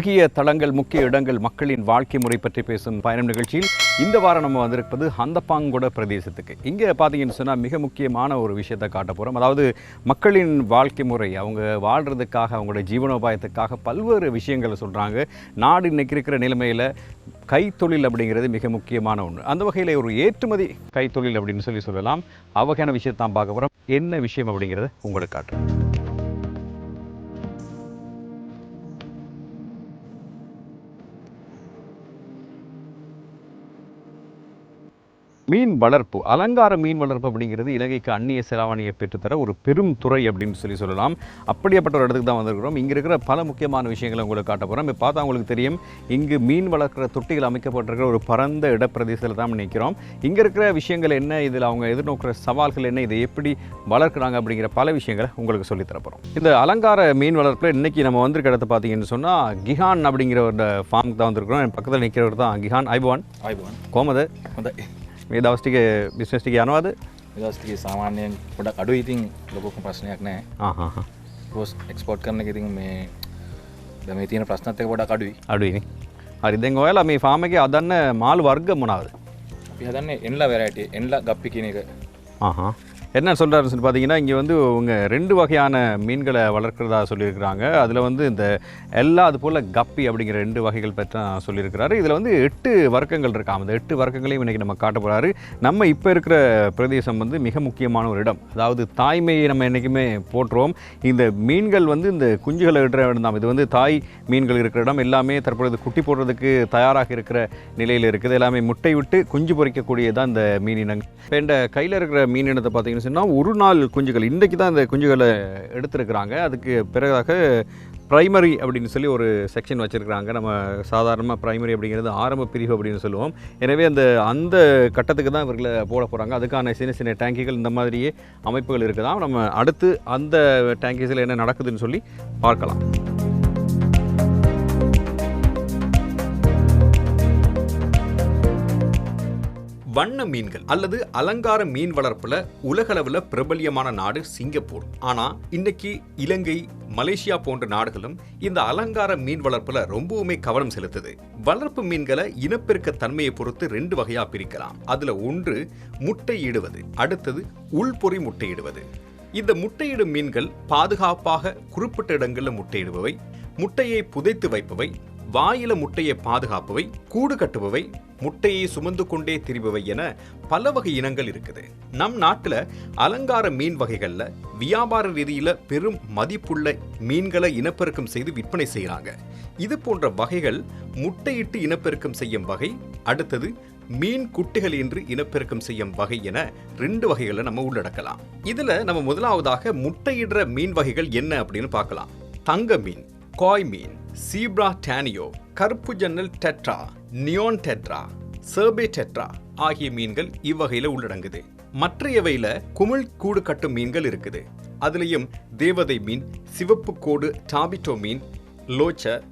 உலகிய தளங்கள் முக்கிய இடங்கள் மக்களின் வாழ்க்கை முறை பற்றி பேசும் பயணம் நிகழ்ச்சியில் இந்த வாரம் நம்ம வந்திருப்பது ஹந்தப்பாங்கொட பிரதேசத்துக்கு. இங்கே பார்த்தீங்கன்னு சொன்னால் மிக முக்கியமான ஒரு விஷயத்தை காட்ட போகிறோம் அதாவது மக்களின் வாழ்க்கை முறை அவங்க வாழ்கிறதுக்காக அவங்களோட ஜீவனோபாயத்துக்காக பல்வேறு விஷயங்களை சொல்கிறாங்க நாடு இன்னைக்கு இருக்கிற நிலைமையில் கைத்தொழில் அப்படிங்கிறது மிக முக்கியமான ஒன்று அந்த வகையில் ஒரு ஏற்றுமதி கைத்தொழில் அப்படின்னு சொல்லி சொல்லலாம். அவகையான விஷயத்தான் பார்க்க போகிறோம் என்ன விஷயம் அப்படிங்கிறத உங்களுக்கு காட்டுறேன் மீன் வளர்ப்பு அலங்கார மீன் வளர்ப்பு அப்படிங்கிறது இலங்கைக்கு அந்நிய செலாவணியை பெற்றுத்தர ஒரு பெரும் துறை அப்படின்னு சொல்லி சொல்லலாம். அப்படியேப்பட்ட ஒரு இடத்துக்கு தான் வந்திருக்கிறோம். இங்கே இருக்கிற பல முக்கியமான விஷயங்களை உங்களுக்கு காட்ட போகிறோம் இப்போ பார்த்தா உங்களுக்கு தெரியும் இங்கு மீன் வளர்க்குற தொட்டிகள் அமைக்கப்பட்டிருக்கிற ஒரு பரந்த இடப்பிரதேசத்தில் தான் நிற்கிறோம் இங்கே இருக்கிற விஷயங்கள் என்ன? இதில் அவங்க எதிர்நோக்கிற சவால்கள் என்ன? இதை எப்படி வளர்க்குறாங்க அப்படிங்கிற பல விஷயங்களை உங்களுக்கு சொல்லித்தரப்போகிறோம் இந்த அலங்கார மீன் வளர்ப்பில் இன்றைக்கி நம்ம வந்திருக்க இடத்த பார்த்தீங்கன்னு சொன்னால் கிஹான் அப்படிங்கிற ஒரு ஃபார்முக்கு தான் வந்திருக்கிறோம். என் பக்கத்தில் நிற்கிறவர் தான் கிஹான். ஐபவான். ஐபவான். கோமது. මේ දවස්ටික බිස්නස්ටික යනවාද? දස්ටිගේ සාමාන්‍යයෙන් ගොඩක් අඩු ඉතින් ලොකොම ප්‍රශ්නයක් නෑ. පෝස් එක්ස්පෝට් කරන ඉතින් මේ ද මේ තියෙන ප්‍රශ්නත් එක ගොඩක් අඩුයි. අඩුවනි හරි දැන් ඔයාලා මේ ෆාර්ම එක අදන්න මාළු වර්ග මොනවද? අපි හදන්නේ එන්ලා වැරට එන්ලා ගප්පි කියන එක என்ன சொல்கிறாருன்னு சொல்லி பார்த்தீங்கன்னா இங்கே வந்து உங்க ரெண்டு வகையான மீன்களை வளர்க்குறதா சொல்லியிருக்கிறாங்க. அதில் வந்து இந்த எல்லா அது போல் கப்பி அப்படிங்கிற ரெண்டு வகைகள் பற்றி சொல்லியிருக்கிறாரு. இதில் வந்து எட்டு வர்க்கங்கள் இருக்காம் அந்த எட்டு வர்க்கங்களையும் இன்றைக்கி நம்ம காட்ட போகிறாரு நம்ம இப்போ இருக்கிற பிரதேசம் வந்து மிக முக்கியமான ஒரு இடம். அதாவது தாய்மையை நம்ம என்றைக்குமே போற்றுவோம். இந்த மீன்கள் வந்து இந்த குஞ்சுகளை இடுற இடம் தான். இது வந்து தாய் மீன்கள் இருக்கிற இடம். எல்லாமே தற்பொழுது குட்டி போடுறதுக்கு தயாராக இருக்கிற நிலையில் இருக்குது. எல்லாமே முட்டை விட்டு குஞ்சு பொறிக்கக்கூடியதான் இந்த மீன் இனங்கள். இப்போ இந்த கையில் இருக்கிற மீன் இனத்தை இருந்துச்சுன்னா ஒரு நாள் குஞ்சுகள் இன்றைக்கி தான் இந்த குஞ்சுகளை எடுத்திருக்கிறாங்க. அதுக்கு பிறகாக ப்ரைமரி அப்படின்னு சொல்லி ஒரு செக்ஷன் வச்சுருக்குறாங்க. நம்ம சாதாரணமாக ப்ரைமரி அப்படிங்கிறது ஆரம்ப பிரிவு அப்படின்னு சொல்லுவோம். எனவே அந்த அந்த கட்டத்துக்கு தான் இவர்களை போட போகிறாங்க அதுக்கான சின்ன சின்ன டேங்கிகள் இந்த மாதிரியே அமைப்புகள் இருக்குதான் நம்ம அடுத்து அந்த டேங்கிஸில் என்ன நடக்குதுன்னு சொல்லி பார்க்கலாம். வண்ண மீன்கள் அல்லது அலங்கார மீன் வளர்ப்புல உலகளவுல பிரபல்யமான நாடு சிங்கப்பூர். ஆனா இன்னைக்கு இலங்கை மலேசியா போன்ற நாடுகளும் இந்த அலங்கார மீன் வளர்ப்புல ரொம்பவுமே கவனம் செலுத்துது. வளர்ப்பு மீன்களை இனப்பெருக்க தன்மையை பொறுத்து ரெண்டு வகையா பிரிக்கலாம். அதுல ஒன்று முட்டையிடுவது அடுத்தது உள்பொறி முட்டையிடுவது இந்த முட்டையிடும் மீன்கள் பாதுகாப்பாக குறிப்பிட்ட இடங்களில் முட்டையிடுபவை முட்டையை புதைத்து வைப்பவை. வாயில முட்டையை பாதுகாப்பவை. கூடு கட்டுபவை. முட்டையை சுமந்து கொண்டே திரிபவை என பல வகை இனங்கள் இருக்குது. நம் நாட்டில் அலங்கார மீன் வகைகளில் வியாபார ரீதியில் பெரும் மதிப்புள்ள மீன்களை இனப்பெருக்கம் செய்து விற்பனை செய்கிறாங்க இது போன்ற வகைகள் முட்டையிட்டு இனப்பெருக்கம் செய்யும் வகை அடுத்தது மீன் குட்டிகள் என்று இனப்பெருக்கம் செய்யும் வகை என ரெண்டு வகைகளை நம்ம உள்ளடக்கலாம். இதில் நம்ம முதலாவதாக முட்டையிடுற மீன் வகைகள் என்ன அப்படின்னு பார்க்கலாம். தங்க மீன் காய் மீன் சீப்ரா டேனியோ கருப்பு ஜன்னல் tetra neon tetra serpae tetra ஆகிய மீன்கள் இவ்வகையில் உள்ளடங்குது. மற்றையவையில குமிழ் கூடு கட்டும் மீன்கள் இருக்குது. அதுலயும் தேவதை மீன் சிவப்பு கோடு டாபிட்டோ மீன் லோச்ச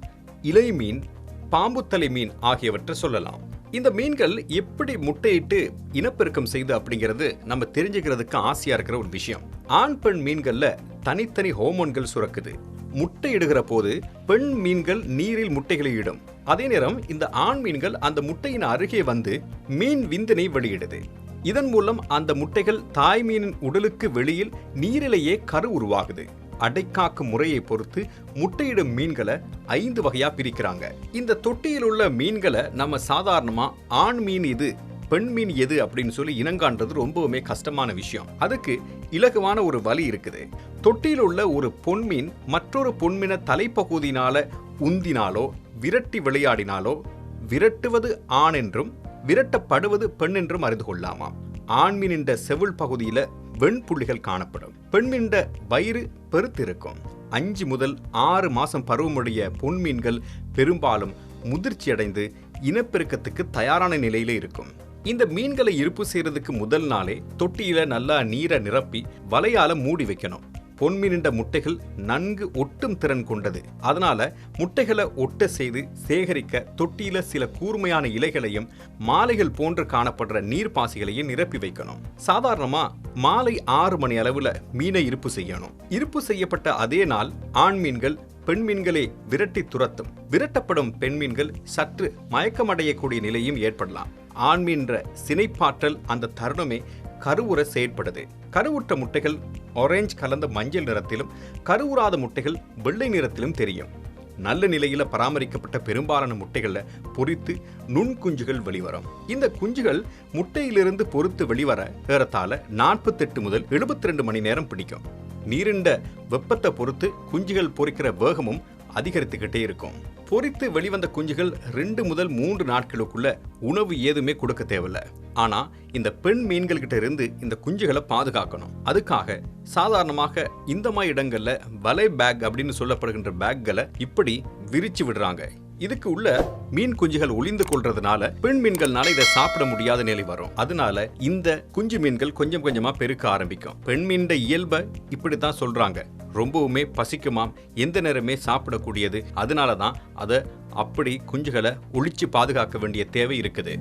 இலை மீன் பாம்புத்தலை மீன் ஆகியவற்றை சொல்லலாம். இந்த மீன்கள் எப்படி முட்டையிட்டு இனப்பெருக்கம் செய்து அப்படிங்கிறது நம்ம தெரிஞ்சுக்கிறதுக்கு ஆசையா இருக்கிற ஒரு விஷயம். ஆண் பெண் மீன்கள்ல தனித்தனி ஹோமோன்கள் சுரக்குது. முட்டையிடுகிற போது பெண் மீன்கள் நீரில் முட்டைகளை இடும். அதே நேரம் இந்த ஆண் மீன்கள் அந்த முட்டையின் அருகே வந்து மீன் விந்தினை வெளியிடுது. இதன் மூலம் அந்த முட்டைகள் தாய் மீனின் உடலுக்கு வெளியில் நீரிலேயே கரு உருவாகுது. அடைக்காக்கும் முறையை பொறுத்து முட்டையிடும் மீன்களை ஐந்து வகையா பிரிக்கிறாங்க. இந்த தொட்டியில் உள்ள மீன்களை நம்ம சாதாரணமா ஆண் மீன் இது பெண் மீன் எது அப்படின்னு சொல்லி இனங்காண்றது ரொம்பவுமே கஷ்டமான விஷயம். அதுக்கு இலகுவான ஒரு வழி இருக்குது. தொட்டியில் உள்ள ஒரு பொன்மீன் மற்றொரு பொன்மீனை தலைப்பகுதியினால உந்தினாலோ விரட்டி விளையாடினாலோ விரட்டுவது ஆண் என்றும் விரட்டப்படுவது பெண் என்றும் அறிந்து கொள்ளாமாம். ஆண்மீனின்ற செவுள் பகுதியில வெண்புள்ளிகள் காணப்படும். பெண்மீன்ட வயிறு பெருத்திருக்கும். அஞ்சு முதல் ஆறு மாசம் பருவமுடைய பொன்மீன்கள் பெரும்பாலும் முதிர்ச்சியடைந்து இனப்பெருக்கத்துக்கு தயாரான நிலையில இருக்கும். இந்த மீன்களை இருப்பு செய்யறதுக்கு முதல் நாளே தொட்டியில நல்லா நீரை நிரப்பி வலையால மூடி வைக்கணும். பொன்மீனின்ற முட்டைகள் நன்கு ஒட்டும் திறன் கொண்டது. அதனால முட்டைகளை ஒட்ட செய்து சேகரிக்க தொட்டியில சில கூர்மையான இலைகளையும் மாலைகள் போன்று காணப்படுற நீர்ப்பாசிகளையும் நிரப்பி வைக்கணும். சாதாரணமா மாலை ஆறு மணி அளவுல மீனை இருப்பு செய்யணும். இருப்பு செய்யப்பட்ட அதே நாள் ஆண் மீன்கள் பெண் விரட்டி துரத்தும். விரட்டப்படும் பெண் மீன்கள் சற்று மயக்கமடையக்கூடிய நிலையும் ஏற்படலாம். ஆண்மீன்ற சினைப்பாற்றல் அந்த தருணமே கருவுற செயற்படுது. கருவுற்ற முட்டைகள் ஆரஞ்சு கலந்த மஞ்சள் நிறத்திலும் கருவுறாத முட்டைகள் வெள்ளை நிறத்திலும் தெரியும். நல்ல நிலையில பராமரிக்கப்பட்ட பெரும்பாலான முட்டைகளில் பொரித்து நுண்குஞ்சுகள் வெளிவரும். இந்த குஞ்சுகள் முட்டையிலிருந்து பொறுத்து வெளிவர ஏறத்தாழ நாற்பத்தெட்டு முதல் 72 மணி நேரம் பிடிக்கும். நீரிண்ட வெப்பத்தை பொறுத்து குஞ்சுகள் பொரிக்கிற வேகமும் அதிகரித்துக்கிட்டே இருக்கும். பொரித்து வெளிவந்த குஞ்சுகள் ரெண்டு முதல் மூன்று நாட்களுக்குள்ள உணவு ஏதுமே கொடுக்க தேவையில்ல. ஆனா இந்த பெண் மீன்கள்கிட்ட இருந்து இந்த குஞ்சுகளை பாதுகாக்கணும். அதுக்காக சாதாரணமாக இந்த மாதிரி இடங்கள்ல வலை பேக் அப்படின்னு சொல்லப்படுகின்ற பேக்களை இப்படி விரிச்சு விடுறாங்க. இதுக்கு உள்ள மீன் குஞ்சுகள் ஒளிந்து கொள்றதுனால பெண் மீன்கள்னால இதை சாப்பிட முடியாத நிலை வரும். அதனால இந்த குஞ்சு மீன்கள் கொஞ்சம் கொஞ்சமா பெருக்க ஆரம்பிக்கும். பெண் மீன்ட இயல்பை இப்படித்தான் சொல்றாங்க. ரொம்பவுமே பசிக்குமாம் எந்த நேரமே சாப்பிடக்கூடியது. அதனால தான் அதை அப்படி குஞ்சுகளை ஒழிச்சு பாதுகாக்க வேண்டிய தேவை இருக்குது.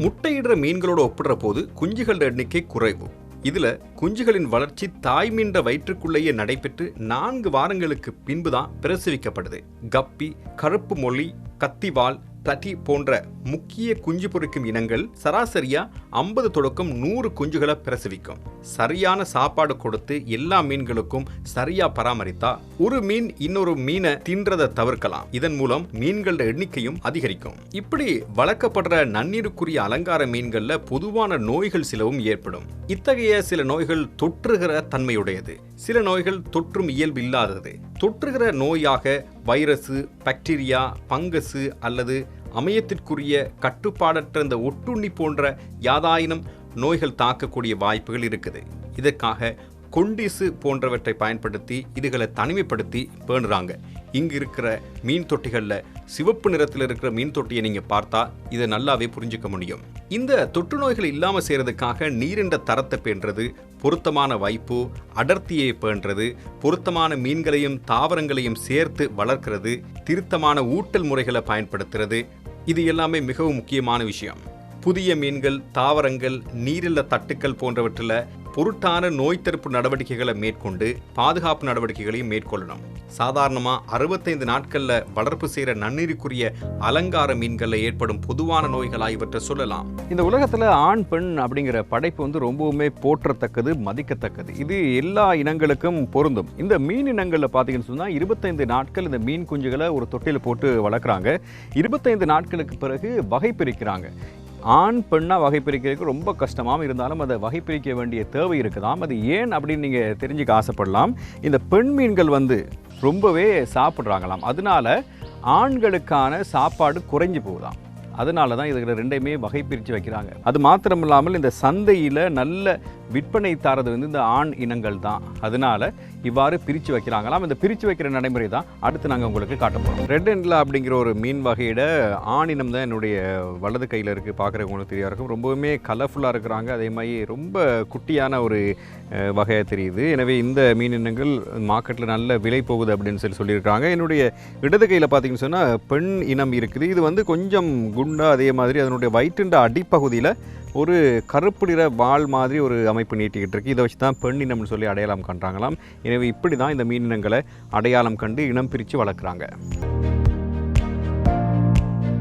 முட்டையிடுற மீன்களோடு ஒப்பிடுற போது குஞ்சுகளோட எண்ணிக்கை குறைவு. இதில் குஞ்சுகளின் வளர்ச்சி தாய் மீண்ட வயிற்றுக்குள்ளேயே நடைபெற்று நான்கு வாரங்களுக்கு பின்புதான் பிரசவிக்கப்படுது. கப்பி கருப்பு மொழி கத்திவால் தட்டி போன்ற முக்கிய குஞ்சு பொறிக்கும் இனங்கள் சராசரியா ஐம்பது தொடக்கம் நூறு குஞ்சுகளை பிரசவிக்கும். சரியான சாப்பாடு கொடுத்து எல்லா மீன்களுக்கும் சரியா பராமரித்தா ஒரு மீன் இன்னொரு மீனை தின்றதை தவிர்க்கலாம். இதன் மூலம் மீன்களோட எண்ணிக்கையும் அதிகரிக்கும். இப்படி வளர்க்கப்படுற நன்னீருக்குரிய அலங்கார மீன்கள்ல பொதுவான நோய்கள் சிலவும் ஏற்படும். இத்தகைய சில நோய்கள் தொற்றுகிற தன்மையுடையது. சில நோய்கள் தொற்றும் இயல்பு இல்லாதது தொற்றுகிற நோயாக வைரஸு பாக்டீரியா பங்கஸு அல்லது அமையத்திற்குரிய கட்டுப்பாடற்ற இந்த ஒட்டுண்ணி போன்ற யாதாயினும் நோய்கள் தாக்கக்கூடிய வாய்ப்புகள் இருக்குது. இதற்காக கொண்டிசு போன்றவற்றை பயன்படுத்தி இதுகளை தனிமைப்படுத்தி பேணுறாங்க. இங்கு இருக்கிற மீன் தொட்டிகளில் சிவப்பு நிறத்தில் இருக்கிற மீன் தொட்டியை நீங்கள் பார்த்தா இதை நல்லாவே புரிஞ்சுக்க முடியும். இந்த தொற்று நோய்கள் இல்லாமல் செய்கிறதுக்காக நீரிண்ட தரத்தை பேணுறது பொருத்தமான வைப்பு அடர்த்தியை பேணுறது பொருத்தமான மீன்களையும் தாவரங்களையும் சேர்த்து வளர்க்கிறது திருத்தமான ஊட்டல் முறைகளை பயன்படுத்துறது இது எல்லாமே மிகவும் முக்கியமான விஷயம். புதிய மீன்கள் தாவரங்கள் நீரில்ல தட்டுக்கள் போன்றவற்றில் பொருட்டான நோய் தடுப்பு நடவடிக்கைகளை மேற்கொண்டு பாதுகாப்பு நடவடிக்கைகளையும் மேற்கொள்ளணும். சாதாரணமாக அறுபத்தைந்து நாட்களில் வளர்ப்பு செய்கிற நன்னீருக்குரிய அலங்கார மீன்களில் ஏற்படும் பொதுவான நோய்களாக இவற்றை சொல்லலாம். இந்த உலகத்தில் ஆண் பெண் அப்படிங்கிற படைப்பு வந்து ரொம்பவுமே போற்றத்தக்கது மதிக்கத்தக்கது. இது எல்லா இனங்களுக்கும் பொருந்தும். இந்த மீன் இனங்களில் பார்த்தீங்கன்னு சொன்னால் இருபத்தைந்து நாட்கள் இந்த மீன் குஞ்சுகளை ஒரு தொட்டியில் போட்டு வளர்க்குறாங்க. இருபத்தைந்து நாட்களுக்கு பிறகு வகை பிரிக்கிறாங்க. ஆண் பெண்ணாக வகை பிரிக்கிறதுக்கு ரொம்ப கஷ்டமாகவும் இருந்தாலும் அதை வகை பிரிக்க வேண்டிய தேவை இருக்குதாம். அது ஏன் அப்படின்னு நீங்கள் தெரிஞ்சுக்க ஆசைப்படலாம். இந்த பெண் மீன்கள் வந்து ரொம்பவே சாப்பிட்றாங்களாம். அதனால ஆண்களுக்கான சாப்பாடு குறைஞ்சு போகுதாம். அதனால தான் இதுகளை ரெண்டையுமே வகை பிரித்து வைக்கிறாங்க. அது மாத்திரம் இல்லாமல் இந்த சந்தையில் நல்ல விற்பனை தாரது வந்து இந்த ஆண் இனங்கள் தான். அதனால இவ்வாறு பிரித்து வைக்கிறாங்களாம். இந்த பிரித்து வைக்கிற நடைமுறை தான் அடுத்து நாங்கள் உங்களுக்கு காட்ட போகிறோம் ரெட் எண்ட்லா அப்படிங்கிற ஒரு மீன் வகையிட ஆண் இனம் தான் என்னுடைய வலது கையில் இருக்குது பார்க்குறவங்களுக்கு தெரியா இருக்கும். ரொம்பவுமே கலர்ஃபுல்லாக இருக்கிறாங்க. அதே மாதிரி ரொம்ப குட்டியான ஒரு வகையாக தெரியுது. எனவே இந்த மீன் இனங்கள் மார்க்கெட்டில் நல்ல விலை போகுது அப்படின்னு சொல்லி சொல்லியிருக்காங்க. என்னுடைய இடது கையில் பார்த்தீங்கன்னு சொன்னால் பெண் இனம் இருக்குது. இது வந்து கொஞ்சம் குண்டா அதே மாதிரி அதனுடைய வயிற்றுண்ட அடிப்பகுதியில் ஒரு கருப்பு நிற வால் மாதிரி ஒரு அமைப்பு நீட்டிக்கிட்டு இருக்கு. இதை வச்சு தான் பெண் இனம்னு சொல்லி அடையாளம் காண்றாங்களாம். எனவே இப்படி தான் இந்த மீன் இனங்களை அடையாளம் கண்டு இனம் பிரித்து வளர்க்குறாங்க.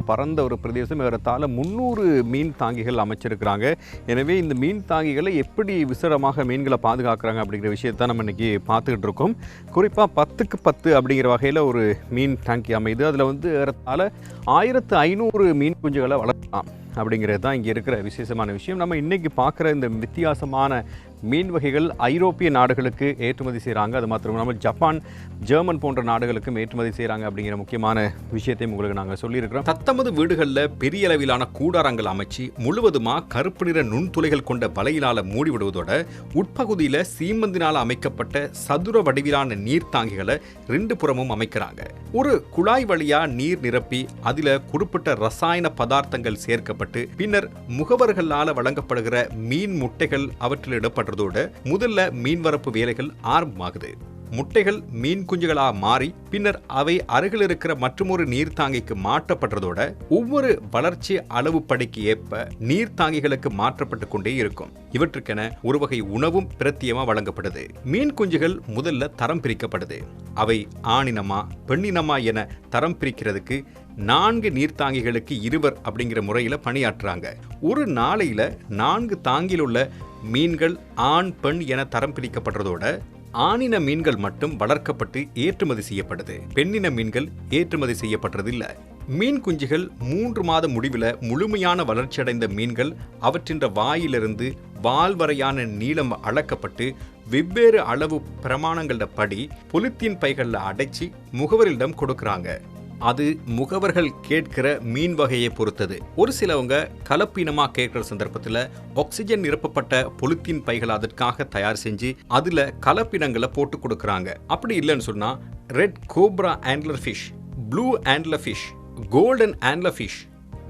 பரந்த ஒரு பிரதேசம் ஏறத்தாழ முந்நூறு மீன் தாங்கிகள் அமைச்சிருக்கிறாங்க. எனவே இந்த மீன் தாங்கிகளை எப்படி விசரமாக மீன்களை பாதுகாக்கிறாங்க அப்படிங்கிற விஷயத்தை நம்ம இன்னைக்கு பார்த்துக்கிட்டு இருக்கோம். குறிப்பாக பத்துக்கு பத்து அப்படிங்கிற வகையில் ஒரு மீன் டேங்கி அமைது. அதில் வந்து ஏறத்தாழ ஆயிரத்து ஐநூறு மீன் குஞ்சுகளை வளர்க்கலாம். அப்படிங்கிறது தான் இங்கே இருக்கிற விசேஷமான விஷயம். நம்ம இன்றைக்கி பார்க்குற இந்த வித்தியாசமான மீன் வகைகள் ஐரோப்பிய நாடுகளுக்கு ஏற்றுமதி செய்கிறாங்க அது மாத்திரம் இல்லாமல் ஜப்பான் ஜெர்மன் போன்ற நாடுகளுக்கும் ஏற்றுமதி செய்கிறாங்க அப்படிங்கிற முக்கியமான விஷயத்தையும் உங்களுக்கு நாங்கள் சொல்லியிருக்கிறோம். தத்தமது வீடுகளில் பெரிய அளவிலான கூடாரங்கள் அமைச்சு முழுவதுமாக கருப்பு நிற நுண்துளைகள் கொண்ட வலையினால் மூடிவிடுவதோட உட்பகுதியில் சீமந்தினால் அமைக்கப்பட்ட சதுர வடிவிலான நீர்த்தாங்கிகளை ரெண்டு புறமும் அமைக்கிறாங்க. ஒரு குழாய் வழியாக நீர் நிரப்பி அதில் குறிப்பிட்ட ரசாயன பதார்த்தங்கள் சேர்க்கப்பட்டு பின்னர் முகவர்களால் வழங்கப்படுகிற மீன் முட்டைகள் அவற்றில் இடப்படுறதோட முதல்ல மீன்வரப்பு வேலைகள் ஆரம்பமாகுது. முட்டைகள் மீன் குஞ்சுகளாக மாறி பின்னர் அவை அருகில் இருக்கிற மற்றொரு நீர்த்தாங்கிக்கு மாற்றப்படுறதோட ஒவ்வொரு வளர்ச்சி அளவு படிக்கு ஏற்ப நீர்த்தாங்கிகளுக்கு மாற்றப்பட்டு கொண்டே இருக்கும். இவற்றுக்கென ஒரு வகை உணவும் பிரத்தியமா வழங்கப்படுது. மீன் குஞ்சுகள் முதல்ல தரம் பிரிக்கப்படுது. அவை ஆணினமா பெண்ணினமா என தரம் பிரிக்கிறதுக்கு நான்கு நீர்த்தாங்கிகளுக்கு இருவர் அப்படிங்கிற முறையில பணியாற்றுறாங்க. ஒரு நாளையில நான்கு தாங்கில் உள்ள மீன்கள் ஆண் பெண் என தரம் பிரிக்கப்படுறதோட ஆணின மீன்கள் மட்டும் வளர்க்கப்பட்டு ஏற்றுமதி செய்யப்படுது. பெண்ணின மீன்கள் ஏற்றுமதி செய்யப்படுறதில்லை மீன் குஞ்சுகள் மூன்று மாத முடிவில் முழுமையான வளர்ச்சியடைந்த மீன்கள் அவற்றின் வாயிலிருந்து வால் வரையான நீளம் அளக்கப்பட்டு வெவ்வேறு அளவு பிரமாணங்கள படி பொலித்தீன் பைகளில் அடைச்சி முகவரிடம் கொடுக்குறாங்க. அது முகவர்கள் கேட்கிற மீன் வகையை பொறுத்தது. ஒரு சிலவங்க கலப்பினமாக கேட்கிற சந்தர்ப்பத்தில் ஆக்சிஜன் நிரப்பப்பட்ட பொலித்தீன் பைகள் அதற்காக தயார் செஞ்சு அதில் கலப்பினங்களை போட்டு கொடுக்குறாங்க. அப்படி இல்லைன்னு சொன்னால் red cobra antler fish blue antler fish golden antler fish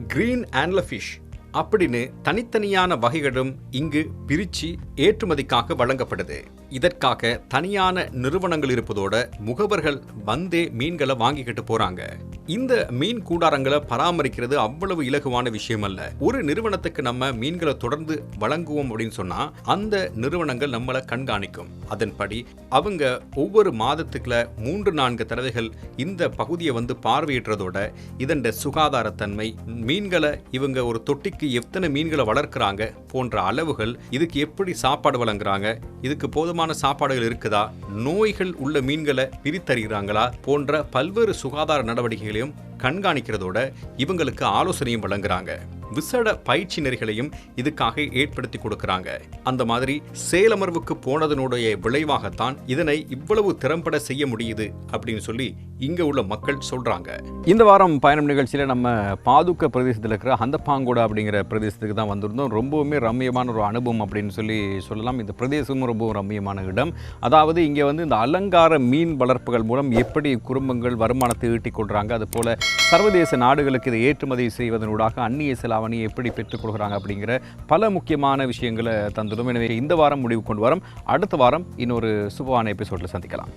green antler fish அப்படின்னு தனித்தனியான வகைகளும் இங்கு பிரிச்சு ஏற்றுமதிக்காக வழங்கப்படுது. இதற்காக தனியான நிறுவனங்கள் இருப்பதோட முகவர்கள் வந்தே மீன்களை வாங்கிக்கிட்டு போறாங்க. இந்த மீன் கூடாரங்களை பராமரிக்கிறது அவ்வளவு இலகுவான விஷயம் அல்ல ஒரு நிறுவனத்துக்கு நம்ம மீன்களை தொடர்ந்து வழங்குவோம் அப்படின்னு சொன்னா அந்த நிறுவனங்கள் நம்மளை கண்காணிக்கும். அதன்படி அவங்க ஒவ்வொரு மாதத்துக்குள்ள மூன்று நான்கு தடவைகள் இந்த பகுதியை வந்து பார்வையிடுறதோட இதன் சுகாதாரத்தன்மை மீன்களை இவங்க ஒரு தொட்டிக்கு எத்தனை மீன்களை வளர்க்குறாங்க போன்ற அளவுகள் இதுக்கு எப்படி சாப்பாடு வழங்குறாங்க இதுக்கு போதுமான சாப்பாடுகள் இருக்குதா நோய்கள் உள்ள மீன்களை பிரித்தறிகிறாங்களா போன்ற பல்வேறு சுகாதார நடவடிக்கைகளையும் கண்காணிக்கிறதோட இவங்களுக்கு ஆலோசனையும் வழங்குறாங்க. விசேட பயிற்சி நெறிகளையும் இதுக்காக ஏற்படுத்தி கொடுக்கறாங்க. அந்த மாதிரி சேலமர்வுக்கு போனதனுடைய விளைவாகத்தான் இதனை இவ்வளவு திறம்பட செய்ய முடியுது அப்படின்னு சொல்லி இங்க உள்ள மக்கள் சொல்றாங்க. இந்த வாரம் பயணம் நிகழ்ச்சியில் நம்ம பாதுக்க பிரதேசத்தில் இருக்கிற ஹந்தப்பாங்கோடா அப்படிங்கிற பிரதேசத்துக்கு தான் வந்திருந்தோம். ரொம்பவுமே ரம்மியமான ஒரு அனுபவம் அப்படின்னு சொல்லி சொல்லலாம். இந்த பிரதேசமும் ரொம்பவும் ரம்மியமான இடம். அதாவது இங்கே வந்து இந்த அலங்கார மீன் வளர்ப்புகள் மூலம் எப்படி குடும்பங்கள் வருமானத்தை ஈட்டிக் கொள்கிறாங்க அது போல சர்வதேச நாடுகளுக்கு இதை ஏற்றுமதி செய்வதனூடாக அந்நிய செலாவணியை எப்படி பெற்றுக்கொள்கிறாங்க அப்படிங்கிற பல முக்கியமான விஷயங்களை தந்துடும் எனவே இந்த வாரம் முடிவு கொண்டு வரோம். அடுத்த வாரம் இன்னொரு சுபமான எபிசோடில் சந்திக்கலாம்.